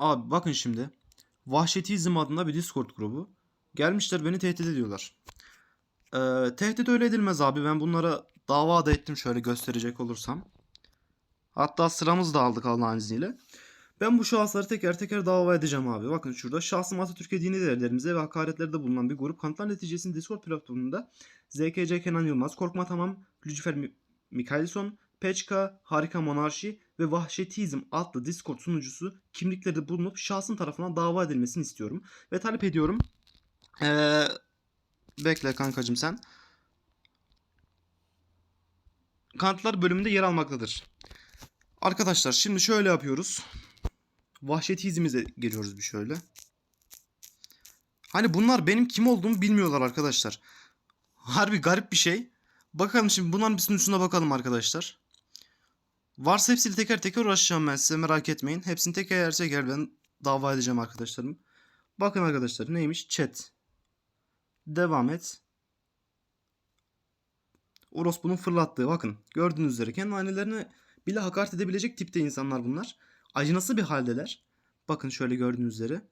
Abi bakın şimdi. Vahşetizm adında bir Discord grubu. Gelmişler beni tehdit ediyorlar. Ee, tehdit öyle edilmez abi. Ben bunlara dava da ettim şöyle gösterecek olursam. Hatta sıramızı da aldık Allah'ın izniyle. Ben bu şahısları teker teker dava edeceğim abi. Bakın şurada şahsım Atatürk'e dini değerlerimize ve hakaretlerde bulunan bir grup kanıtlar neticesinde Discord platformunda ZKC Kenan Yılmaz, Korkma Tamam, Lucifer Mi- Mikaelson, Peçka, Harika Monarşi ve Vahşetizm adlı Discord sunucusu kimlikleri bulunup şahsın tarafından dava edilmesini istiyorum. Ve talep ediyorum. Ee, bekle kankacım sen. Kanıtlar bölümünde yer almaktadır. Arkadaşlar şimdi şöyle yapıyoruz. Vahşetizmize geliyoruz bir şöyle. Hani bunlar benim kim olduğumu bilmiyorlar arkadaşlar. Harbi garip bir şey. Bakalım şimdi bunların bir sunucusuna bakalım arkadaşlar. Varsa hepsiyle teker teker uğraşacağım ben size merak etmeyin. Hepsini teker teker ben dava edeceğim arkadaşlarım. Bakın arkadaşlar neymiş? Chat. Devam et. Orospu'nun fırlattığı bakın. Gördüğünüz üzere kendi annelerine bile hakaret edebilecek tipte insanlar bunlar. Acınası bir haldeler. Bakın şöyle gördüğünüz üzere.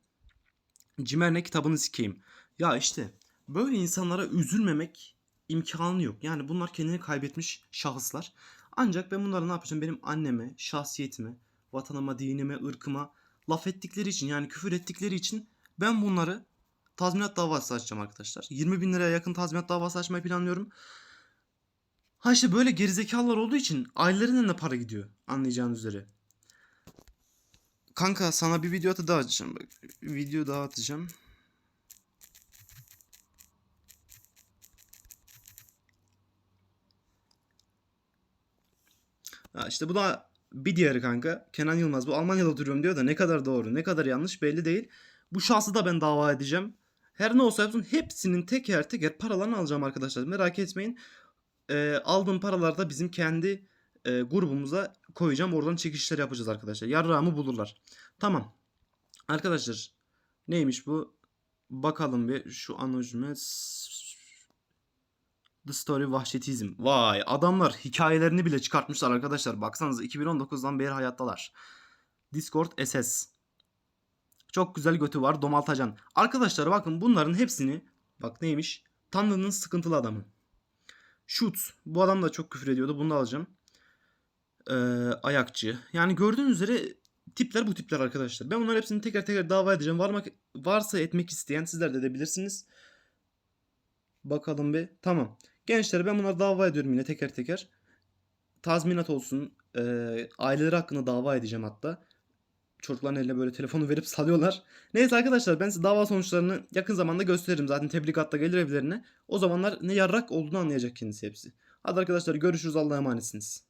Cimerne kitabını sikeyim. Ya işte böyle insanlara üzülmemek imkanı yok. Yani bunlar kendini kaybetmiş şahıslar. Ancak ben bunları ne yapacağım? Benim anneme, şahsiyetime, vatanıma, dinime, ırkıma laf ettikleri için yani küfür ettikleri için ben bunları tazminat davası açacağım arkadaşlar. 20 bin liraya yakın tazminat davası açmayı planlıyorum. Ha işte böyle gerizekalılar olduğu için ailelerinden de para gidiyor anlayacağınız üzere. Kanka sana bir video daha atacağım. Video daha atacağım. Ha işte bu da bir diğeri kanka. Kenan Yılmaz bu Almanya'da oturuyorum diyor da ne kadar doğru ne kadar yanlış belli değil. Bu şahsı da ben dava edeceğim. Her ne olsa yapsın hepsinin teker teker paralarını alacağım arkadaşlar. Merak etmeyin. Ee, aldığım paraları da bizim kendi e, grubumuza koyacağım. Oradan çekişler yapacağız arkadaşlar. Yarrağımı bulurlar. Tamam. Arkadaşlar neymiş bu? Bakalım bir şu anojime. The Story Vahşetizm. Vay adamlar hikayelerini bile çıkartmışlar arkadaşlar. Baksanıza 2019'dan beri hayattalar. Discord SS. Çok güzel götü var domaltacan. Arkadaşlar bakın bunların hepsini bak neymiş? Tanrı'nın sıkıntılı adamı. Shoot. Bu adam da çok küfür ediyordu. Bunu da alacağım. Ee, ayakçı. Yani gördüğünüz üzere tipler bu tipler arkadaşlar. Ben bunların hepsini teker teker dava edeceğim. Varmak, varsa etmek isteyen sizler de edebilirsiniz. Bakalım bir. Tamam. Gençler ben bunları dava ediyorum yine teker teker. Tazminat olsun. E, aileleri hakkında dava edeceğim hatta. Çocukların eline böyle telefonu verip salıyorlar. Neyse arkadaşlar ben size dava sonuçlarını yakın zamanda gösteririm. Zaten tebligatta gelir evlerine. O zamanlar ne yarrak olduğunu anlayacak kendisi hepsi. Hadi arkadaşlar görüşürüz Allah'a emanetsiniz.